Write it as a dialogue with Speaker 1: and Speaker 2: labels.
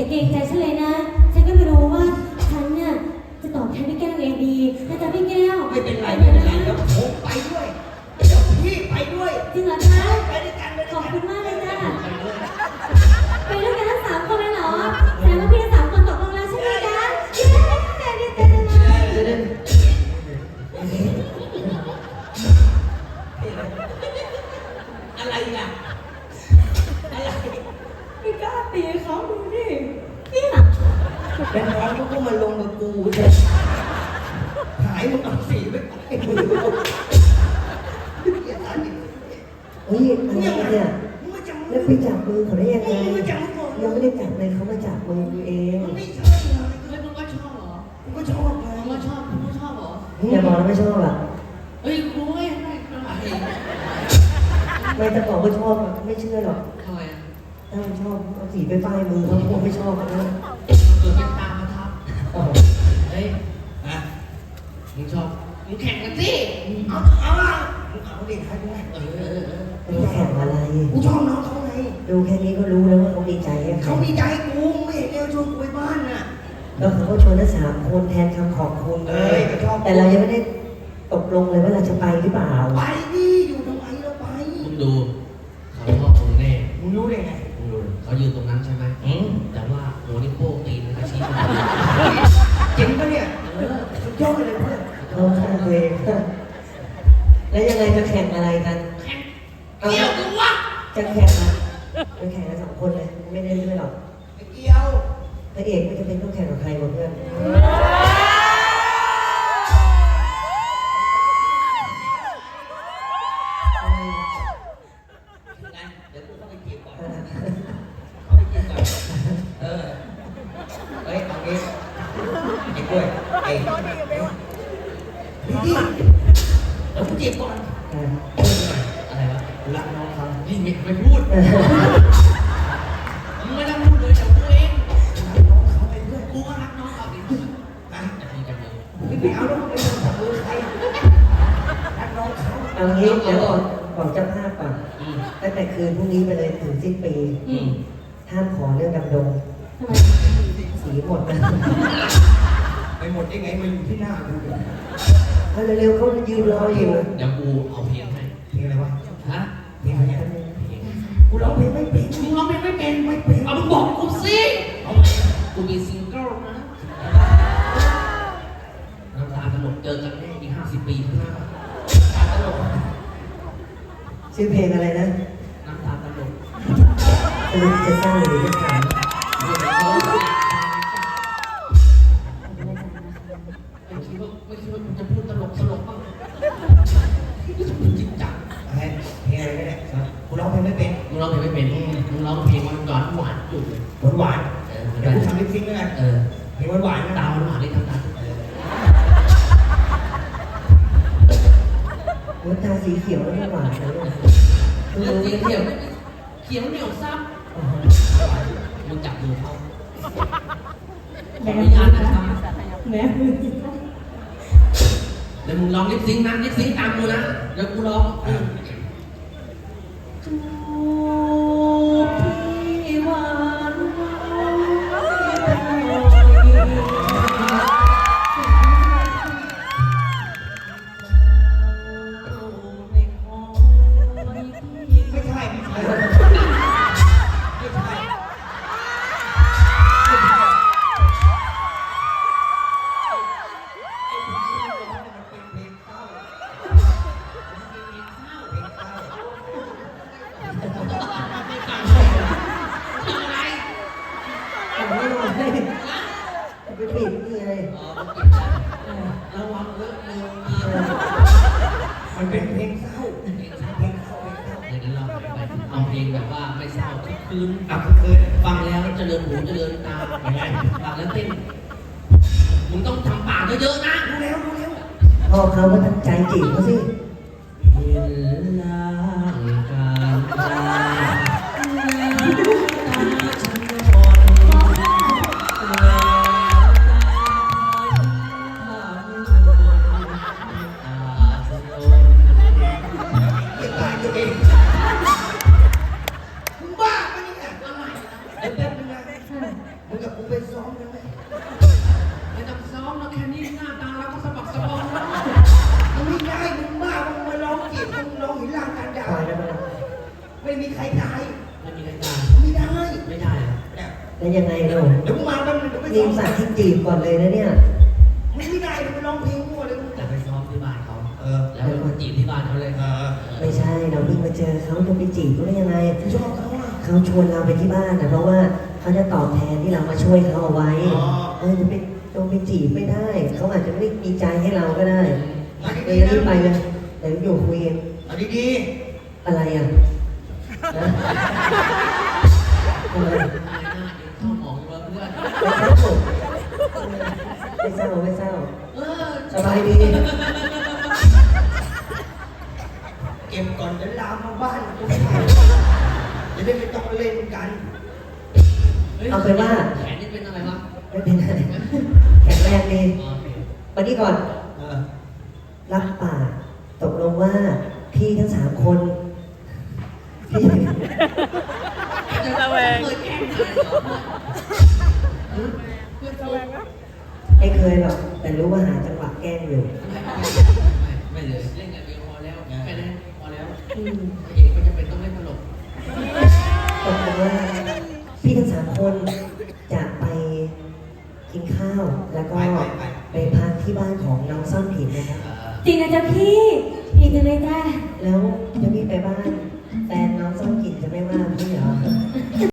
Speaker 1: อย่าเกรงใจฉันเลยนะ ฉันก็ไม่รู้ว่าฉันเนี่ยจะตอบแทนพี่แก้วยังไงดีนะจ๊ะพี่แก้ว
Speaker 2: ไม่เป็นไรไม่เป็นไรเดี๋ยวผมไปด้วยเดี๋ยวพี่ไปด้วย
Speaker 1: จริงเหรอคะ
Speaker 2: ไปด้วยกันไป
Speaker 1: ข
Speaker 2: ด้
Speaker 1: อ
Speaker 2: ว
Speaker 1: บ
Speaker 2: ย
Speaker 1: คุ
Speaker 2: กัน
Speaker 1: ณมากเลยจ้า
Speaker 2: ไปด้วย
Speaker 1: ไปด้วยกันทั้งสามคนเลยเหรอแสดงว่าพี่ทั้งสามคนตกลงแล้วใช่ไหมจ๊ะเย้ดีใจจังเลย
Speaker 2: อะไรล่ะอะไร
Speaker 1: ไม่กล้าตีเขาดูดิเนี่ย
Speaker 2: แล้วน้องก็มาลงกับกูเถอะหายมึงเอาสีไปไอ้มึงอย่าทันดิ
Speaker 3: เฮ้ยอะไรเนี่ย
Speaker 2: มึงมาจับมื
Speaker 3: แล้ว
Speaker 2: อ
Speaker 3: ไปจับมือเขาได้ยังไง
Speaker 2: มึงมาจับมือก่อน
Speaker 3: ยังไม่ได้จับเลยเขามาจับมือเอง
Speaker 2: มันไม่ใช่เลย
Speaker 4: เฮ้ยมึงก็ชอบเหรอ
Speaker 2: กูก็ชอบไง
Speaker 4: มึงก็ชอบมึงก็ชอบเหรอ
Speaker 3: อย่าบอกนะไม่ชอบอะ
Speaker 4: เฮ้ยกูไม่ไม่ไม่ไหว
Speaker 3: ไม่แต่บอกว่าชอบอะไม่เชื่อหรอก
Speaker 4: ทำไมอะ
Speaker 3: ถ้ามันชอบเอาสีไปป้ายมือเขาคงไม่ชอบนะ
Speaker 4: เกิดเป็นตามาทับ
Speaker 3: อ๋อ
Speaker 4: เฮ้ย
Speaker 2: อะ
Speaker 4: มึงชอบมึงแข่งกันสิ
Speaker 2: เอาเอาอะมึงเอาดิให้กูไง
Speaker 4: เออเออเออ
Speaker 3: ไม่แข่งอะไร
Speaker 2: กูชอบน้องเขาไง
Speaker 3: ดูแค่นี้ก็รู้แล้วว่าเขาดีใจให้
Speaker 2: เขามีใจกูไม่เห็นเอวชวนกูไปบ้านน่ะ
Speaker 3: แล้วเขาก็ชวนทั้งสามคนแทนคำขอบคุณ
Speaker 2: เอ้ยก็ชอบ
Speaker 3: แต่เรายังไม่ได้ตกลงเลยว่าเราจะไปหรือเปล่า
Speaker 2: ไปดิอยู่ทำไมเราไป
Speaker 4: มึงดูเขาชอบมึงแน่
Speaker 2: มึงรู้ได้ไง
Speaker 4: มึงดูเขายืนตรงนั้นใช่ไหม
Speaker 2: อืม
Speaker 4: แต่ว่าหัวนิ้วโป้งตีนมันก็ชี้มา
Speaker 2: จริงปะเนี่ย
Speaker 4: เออ
Speaker 2: สุดยอดเลยเพื่อน
Speaker 3: เขาข้างตัวเองแล้วยังไงจะแข่งอะไรกัน
Speaker 4: แข่งเกี่ยวกูวะ
Speaker 3: จะแข่งอะจะแข่งกันสองคนเลย ไม่ได้เรื่อยหรอก
Speaker 2: ไอ้เกียว
Speaker 3: พระเอกไม่จำเป็นต้องแข่งกับใครหมดเพื่อน
Speaker 2: นี่ดิเดี๋ยวกูจีบก่อน
Speaker 3: อะ
Speaker 4: ไรวะ
Speaker 2: รักน้องเขา
Speaker 4: นี่ไม่ไม่พูดมึงไม่ต้องพูดเลยเดี๋ยวกูเอง
Speaker 2: รักน้องเขาไอ้เพื่อน
Speaker 4: กูก็รักน้องเขาดิ
Speaker 2: นะ
Speaker 4: จะดีกันเลย
Speaker 2: ไม่ไปเอาแล้วมึงไปทำกับมือใครรักน้องเขา
Speaker 3: เอางี้เดี๋ยวก่อนบอกเจ้าภาพก่อนตั้งแต่คืนพรุ่งนี้ไปเลยถึงสิ้นปีห้ามขอเรื่องดำดง
Speaker 1: ทำไม
Speaker 3: สีหมดนะ
Speaker 2: ไปหมดยังไงมาอยู่ที่หน้ากู เนี่ย
Speaker 3: เอาเร็วๆเขายืนรออยู่
Speaker 4: เดี๋ยวกูเอาเพลงให้
Speaker 2: เพลงอะไรวะ
Speaker 4: ฮะ
Speaker 2: เพลงอะไรเนี่ย
Speaker 4: เพลง
Speaker 2: กูร้องเพลงไม่เป็น
Speaker 4: มึงร้องเพลงไม่เป็น
Speaker 2: ไม่เป็น
Speaker 4: เอามึงบอกกูสิ
Speaker 2: เอาไง
Speaker 4: กูมีซิงเกิลนะน้ำตาตลกเจอกันแน่อีกห้าสิบปีข้างหน้าตลก
Speaker 3: ชื่อเพลงอะไรนะ
Speaker 4: น้ำตาตลก
Speaker 3: สรุปจะเศร้าหรือจะข
Speaker 4: เเป็
Speaker 2: น
Speaker 4: มึงร้องเพลงหวานหวานๆอยู่เลย
Speaker 2: หวานหวาน
Speaker 4: เดี๋
Speaker 2: ยวกูทำลิปซิงค์ด้วยกัน
Speaker 4: เออ
Speaker 2: เพลงหวานหวานๆนะ
Speaker 4: ตาหวานๆได้ทำตาำ
Speaker 3: หัวตาสีเขียวแล้วไม่หวานเลยเนี่ย
Speaker 4: สีเขียวเขียวเหนียวซ้ำมึงจับมือเขาขออนุญาตนะครับ
Speaker 1: แมมือ
Speaker 4: เดี๋ยวมึงลองลิปซิงค์นะลิปซิงค์ตามกูนะเดี๋ยวกูร้อง
Speaker 2: เอาเพลง
Speaker 3: แบ
Speaker 4: บว่าไม่เศร้าทุกคืน
Speaker 2: อะคือคืน
Speaker 4: ฟังแล้วเจริญหูเจริญตาอย่างไรฟังแล้วเต้นมึงต้องทำปากเยอะๆนะ
Speaker 2: รู้แล้วรู้แล้ว
Speaker 3: พ่อเขาก็ตั้งใจจีบเขาสิ
Speaker 4: เวลาการ
Speaker 2: แล้
Speaker 3: วยังไงเรา
Speaker 2: เดี๋ยวกูมาแป๊บนึงเดี๋ยวไป
Speaker 3: นี่
Speaker 2: ซ้อม
Speaker 3: สาที่จีบก่อนเลยนะเนี่ย
Speaker 2: ไม่ได้เดี๋ยวไปร้องเพลงมั่วเลย
Speaker 4: จะไปซ้อมที่บ้านเขา
Speaker 2: เออ
Speaker 4: แล้วไปจีบที่บ้านเขาเลย
Speaker 2: เออ
Speaker 3: ไม่ใช่เราเพิ่งมาเจอเขาจะไปจีบเขาได้ยังไง
Speaker 2: กูชอบเขาอะ
Speaker 3: เขาชวนเราไปที่บ้านนะเพราะว่าเขาจะตอบแทนที่เรามาช่วยเขาเอาไว้
Speaker 2: อ๋อ
Speaker 3: เออจะไปจะไปจีบไม่ได้ เขาอาจจะไม่ได้มีใจให้เราก็ได้
Speaker 2: มา
Speaker 3: เดี๋
Speaker 2: ดี
Speaker 3: ยว
Speaker 2: ๆ
Speaker 3: รีบไป
Speaker 2: นะ
Speaker 3: เลยเดี๋ยวอยู่คุยกัน
Speaker 2: มาดี
Speaker 3: อะไรอะนะอะไร ไม่เศร้าไม่เศร้าไม่เศร้า
Speaker 4: เออ
Speaker 3: สบายดี
Speaker 2: ๆเก็บก่อนเดี๋ยวลามมาบ้านกูไม่ทันจะได้ไม่ต้องเล่นกัน
Speaker 3: เอาเป็นว่า
Speaker 4: แขนนี่เป็นอะไรวะ
Speaker 3: ไม่เป็นไรแข็งแรงดี
Speaker 4: อ๋อโอเค
Speaker 3: วันนี้ก่อน
Speaker 2: เออ
Speaker 3: รับปา ยหรอกแต่รู้ว่าหาจังหวะแกล้งอยู่
Speaker 4: ไม่ไม่เลยเล่นกันเองพอแล้วแค่นั้นพอแล้ว
Speaker 3: อืม
Speaker 4: พระเอกก็จะเป็นต้องเล่นตลก
Speaker 3: ตกลงว่าพี่ทั้งสามคนจะไปกินข้าว แล้วก็ไปพักที่บ้านของน้องซ่อนผินนะครับ
Speaker 4: เอ่อ
Speaker 1: จริงนะจ๊ะพี่ดีจังเลยจ้า
Speaker 3: แล้วถ้าพี่ไปบ้านแฟนน้องซ่อนกลิ่นจะไม่ว่าพี่เหรอ